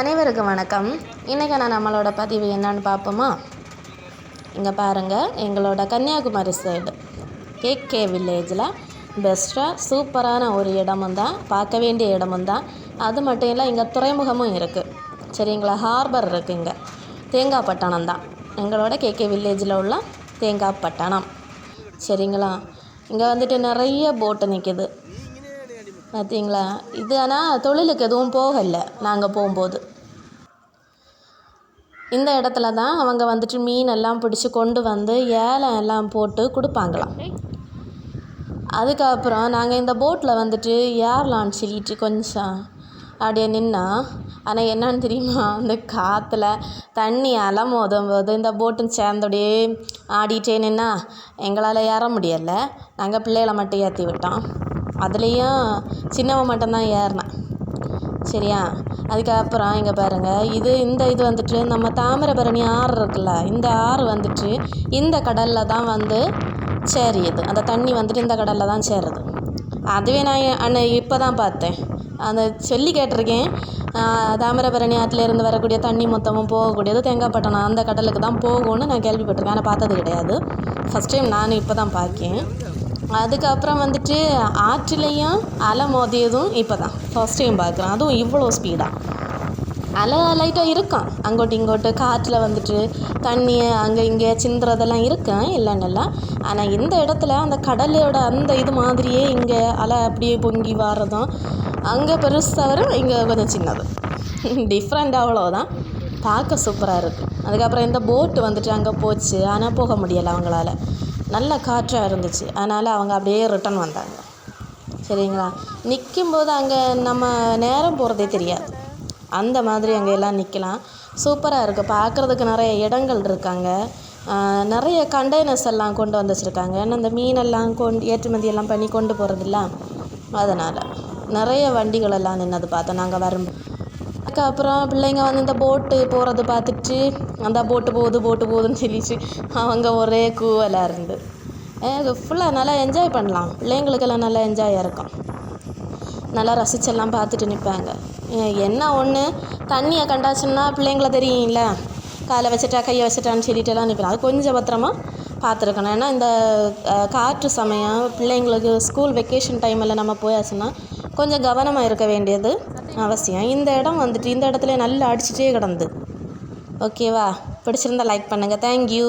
அனைவருக்கும் வணக்கம். இன்றைக்கான நம்மளோட பதிவு என்னன்னு பார்ப்போமா? இங்கே பாருங்கள் எங்களோட கன்னியாகுமரி சைடு கேகே வில்லேஜில் பெஸ்ட்டாக சூப்பரான ஒரு இடமும் தான். பார்க்க வேண்டிய இடமும் தான். அது மட்டும் இல்லை இங்கே துறைமுகமும் இருக்குது சரிங்களா? ஹார்பர் இருக்குது இங்கே. தேங்காய் பட்டணம் தான். எங்களோட கேகே வில்லேஜில் உள்ள தேங்காய் பட்டணம். சரிங்களா? இங்கே வந்துட்டு நிறைய போட்டு நிற்கிது பார்த்தீங்களா இது ஆனால் தொழிலுக்கு எதுவும் போகலை. நாங்கள் போகும்போது. இந்த இடத்துல தான் அவங்க வந்துட்டு மீன் எல்லாம் பிடிச்சி கொண்டு வந்து ஏலம் எல்லாம் போட்டு கொடுப்பாங்களாம். அதுக்கப்புறம் நாங்கள் இந்த போட்டில் வந்துட்டு ஏறலான்னு சொல்லிட்டு கொஞ்சம் அப்படியே நின்னா ஆனால் என்னன்னு தெரியுமா? அந்த காற்றுல தண்ணி அலை மோதும் போது இந்த போட்டும் சேர்ந்தோடையே ஆடிட்டே நின்னா எங்களால் ஏற முடியலை. நாங்கள் பிள்ளைகளை மட்டும் ஏற்றி விட்டோம். அதுலேயும் சின்னவன் மட்டும்தான் ஏறினேன். சரியா? அதுக்கப்புறம் இங்கே பாருங்கள் இது இந்த இது வந்துட்டு நம்ம தாமிரபரணி ஆறு இருக்குல்ல இந்த ஆறு வந்துட்டு இந்த கடலில் தான் வந்து சேரியுது. அந்த தண்ணி வந்துட்டு இந்த கடலில் தான் சேருது. அதுவே நான் அன்னை இப்போ தான் பார்த்தேன். அந்த சொல்லி கேட்டிருக்கேன். தாமிரபரணி ஆற்றுலேருந்து வரக்கூடிய தண்ணி மொத்தமும் போகக்கூடியது தேங்காய்பட்டணம் அந்த கடலுக்கு தான் போகும்னு நான் கேள்விப்பட்டிருக்கேன். ஆனால் பார்த்தது கிடையாது. ஃபஸ்ட் டைம் நானும் இப்போ தான் பார்க்கேன். அதுக்கப்புறம் வந்துட்டு ஆற்றுலையும் அலை மோதியதும் இப்போ தான் ஃபஸ்ட் டைம் பார்க்குறேன் அதுவும் இவ்வளோ ஸ்பீடாக அலை லைட்டாக இருக்கும். அங்கோட்டு இங்கோட்டு காற்றில் வந்துட்டு தண்ணி அங்கே இங்கே சிந்துறதெல்லாம் இருக்கும் இல்லைன்னு இல்லை. ஆனால் இந்த இடத்துல அந்த கடலோட அந்த இது மாதிரியே இங்கே அலை அப்படியே பொங்கி வர்றதும் அங்கே பெருசாக வரும் இங்கே கொஞ்சம் சின்னது டிஃப்ரெண்ட் அவ்வளோதான் பார்க்க சூப்பராக இருக்குது அதுக்கப்புறம் இந்த போட்டு வந்துட்டு அங்கே போச்சு. ஆனால் போக முடியலை அவங்களால. நல்ல காற்றாக இருந்துச்சு. அதனால் அவங்க அப்படியே ரிட்டன் வந்தாங்க. சரிங்களா? நிற்கும்போது அங்கே நம்ம நேரம் போகிறதே தெரியாது. அந்த மாதிரி அங்கே எல்லாம் நிற்கலாம் சூப்பராக இருக்குது பார்க்குறதுக்கு நிறைய இடங்கள் இருக்காங்க. நிறைய கண்டெய்னர்ஸ் எல்லாம் கொண்டு வந்து வச்சுருக்காங்க. ஏன்னா இந்த மீனெல்லாம் கொண்டு ஏற்றுமதி எல்லாம் பண்ணி கொண்டு போகிறதில்ல அதனால் நிறைய வண்டிகள் எல்லாம் நின்னது பார்த்தோம். நாங்கள் வரும் அதுக்கப்புறம் பிள்ளைங்க வந்து இந்த போட்டு போகிறது பார்த்துட்டு அந்த போட்டு போகுது போட்டு போகுதுன்னு சொல்லிச்சு அவங்க ஒரே கூவலாக இருந்து. ஃபுல்லாக நல்லா என்ஜாய் பண்ணலாம். பிள்ளைங்களுக்கெல்லாம் நல்லா என்ஜாயாக இருக்கும். நல்லா ரசிச்செல்லாம் பார்த்துட்டு நிற்பாங்க என்ன ஒன்று தண்ணியை கண்டாச்சுன்னா பிள்ளைங்கள தெரியும்ல. காலை வச்சுட்டா கையை வச்சுட்டான்னு சொல்லிட்டுலாம் நிற்கிறேன் அது கொஞ்சம் பத்திரமா பார்த்துருக்கணும். ஏன்னா இந்த காற்று சமயம் பிள்ளைங்களுக்கு ஸ்கூல் வெக்கேஷன் டைமில் நம்ம போயாச்சுன்னா கொஞ்சம் கவனமாக இருக்க வேண்டியது. அவசியம். இந்த இடம் வந்துட்டு இந்த இடத்துல நல்லா அடிச்சுட்டே கிடந்து. ஓகேவா பிடிச்சிருந்தா லைக் பண்ணுங்கள் தேங்க்யூ